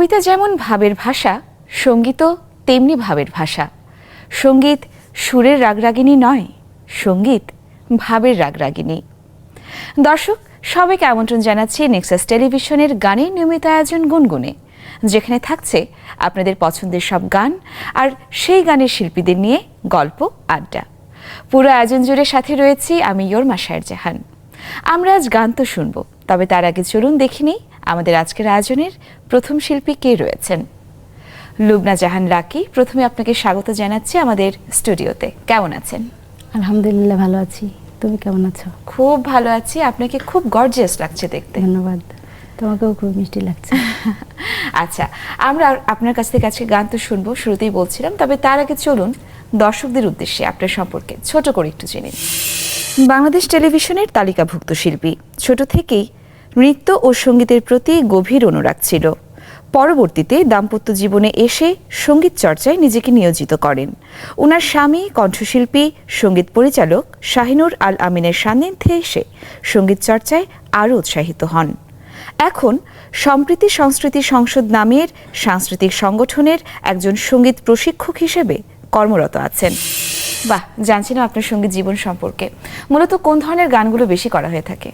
কবিতা যেমন ভাবের ভাষা, সঙ্গীতও তেমনি ভাবের ভাষা। সংগীত সুরের রাগরাগিনী নয়, সংগীত ভাবের রাগরাগিনী। দর্শক, সবাইকে আমন্ত্রণ জানাচ্ছি নেক্সাস টেলিভিশনের গানের নিয়মিত আয়োজন গুনগুনে, যেখানে থাকছে আপনাদের পছন্দের সব গান আর সেই গানের শিল্পীদের নিয়ে গল্প, আড্ডা। পুরো আয়োজন জুড়ে সাথে রয়েছি আমি ইয়োর মাসায়ের জাহান আমরা আজ গান তো শুনব, তবে তার আগে চলুন দেখিনি আমাদের আজকের আয়োজনের প্রথম শিল্পী কে রয়েছেন? লুবনা জাহান রাকি প্রথমে আপনাকে স্বাগত জানাচ্ছি আমাদের স্টুডিওতে। কেমন আছেন? আলহামদুলিল্লাহ ভালো আছি। তুমি কেমন আছো? খুব ভালো আছি। আপনাকে খুব গর্জিয়াস লাগছে দেখতে। ধন্যবাদ। তোমাকেও খুব মিষ্টি লাগছে। আচ্ছা আমরা আপনার কাছ থেকে আজকে গান তো শুনব শুরুতেই বলছিলাম তবে তার আগে চলুন দর্শকদের উদ্দেশ্যে আপনার সম্পর্কে ছোট করে একটু জেনে বাংলাদেশ টেলিভিশনের তালিকাভুক্ত শিল্পী ছোট থেকেই নৃত্য ও সঙ্গীতের প্রতি গভীর অনুরাগ ছিল। পরবর্তীতে দাম্পত্য জীবনে এসে সংগীত চর্চায় নিজেকে নিয়োজিত করেন। ওনার স্বামী, কণ্ঠশিল্পী, সংগীত পরিচালক শাহিনুর আল আমিনের সান্নিধ্যে এসে সংগীত চর্চায় আরও উৎসাহিত হন। এখন সম্প্রীতি সংস্কৃতি সংসদ নামের সাংস্কৃতিক সংগঠনের একজন সংগীত প্রশিক্ষক হিসেবে কর্মরত আছেন। বাহ, জানছিলাম আপনার সংগীত জীবন সম্পর্কে। মূলত কোন ধরনের গানগুলো বেশি করা হয়ে থাকে?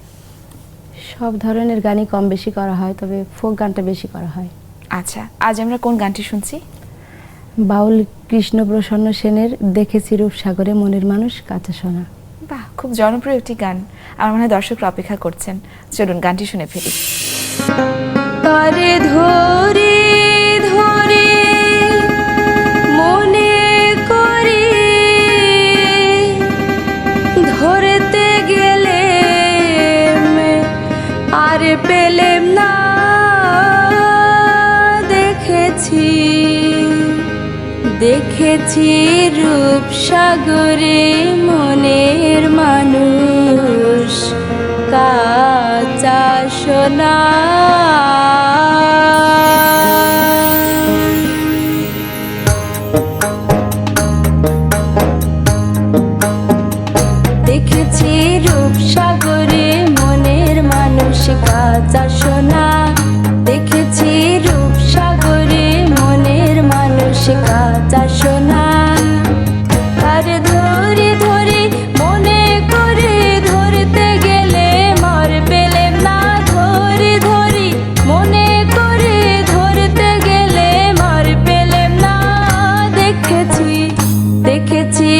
সব ধরনের গানই কম বেশি করা হয় তবে ফোক গানটা বেশি করা হয়। আচ্ছা আজ আমরা কোন গানটি শুনছি? বাউল কৃষ্ণ প্রসন্ন সেনের দেখেছি রূপসাগরে মনের মানুষ কাঁচা সোনা বাহ খুব জনপ্রিয় একটি গান। আমার মনে হয় দর্শকরা অপেক্ষা করছেন। চলুন গানটি শুনে ফেলি তারে ধরে ধরে পেলেম না দেখেছি দেখেছি রূপসাগরে মনের মানুষ কাঁচা সোনা। দেখেছি মানুষ কাঁচা সোনা, দেখেছি রূপসাগরে মনের মানুষ কাঁচা সোনা। ধরে ধরে মনে করে ধরতে গেলে পেলেম না, ধরে ধরে মনে করে ধরতে গেলে পেলেম না। দেখেছি দেখেছি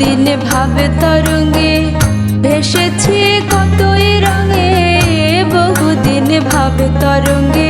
বহুদিন ভাবে তরঙ্গে ভেসেছে কতই রঙে বহুদিন ভাবে তরঙ্গে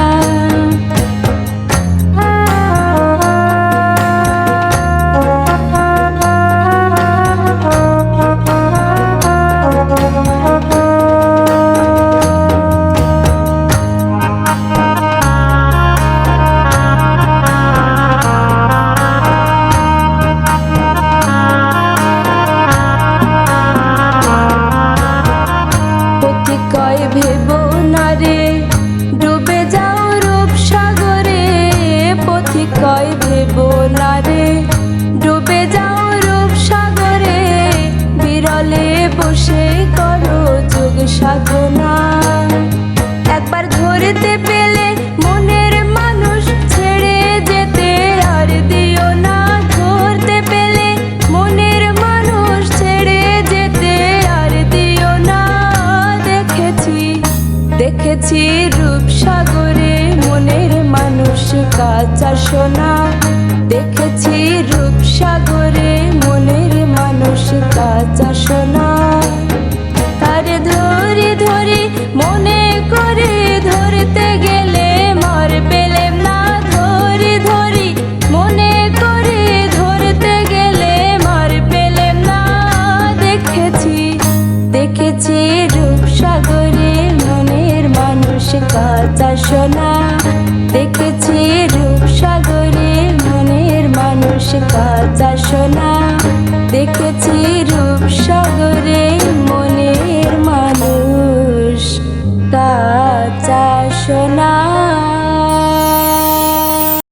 কয় ভেব না রে? ডুবে যাও রূপসাগরে পথিক কয় ভেব না রে? কাঁচা সোনা দেখেছি রূপসাগরে। কাঁচা সোনা দেখেছি রূপসাগরে। মনের